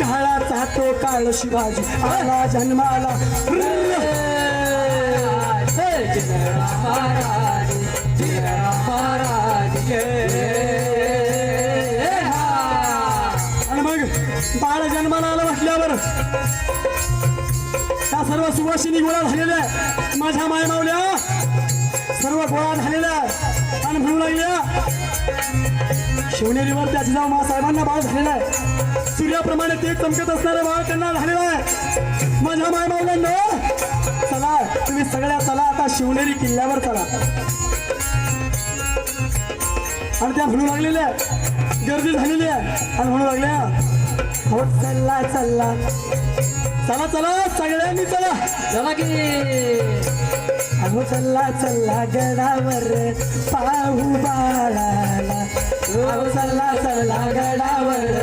काळाचा तो काळ शिवाजी आला जन्माला. आणि मग बाळ जन्माला आलं म्हटल्यावर त्या सर्व सुवासिनी गोळा झालेल्या माझ्या माय शिवनेरीवर त्याची जाऊ साहेबांना बाळ झालेला आहे. सूर्याप्रमाणे ते चमकत असणारे बाळ त्यांना झालेलं आहे. माझ्या माय मावल्यांनो चला तुम्ही सगळ्या चला आता शिवनेरी किल्ल्यावर चला. आणि त्या म्हणू लागलेल्या गर्दी झालेली आहे. आणि म्हणू लागल्या हो चला चला. चला चला सगळ्यांनी चला. चला की. अहो चला चला गडावर पाहू बाळाला अहो चला गडावर.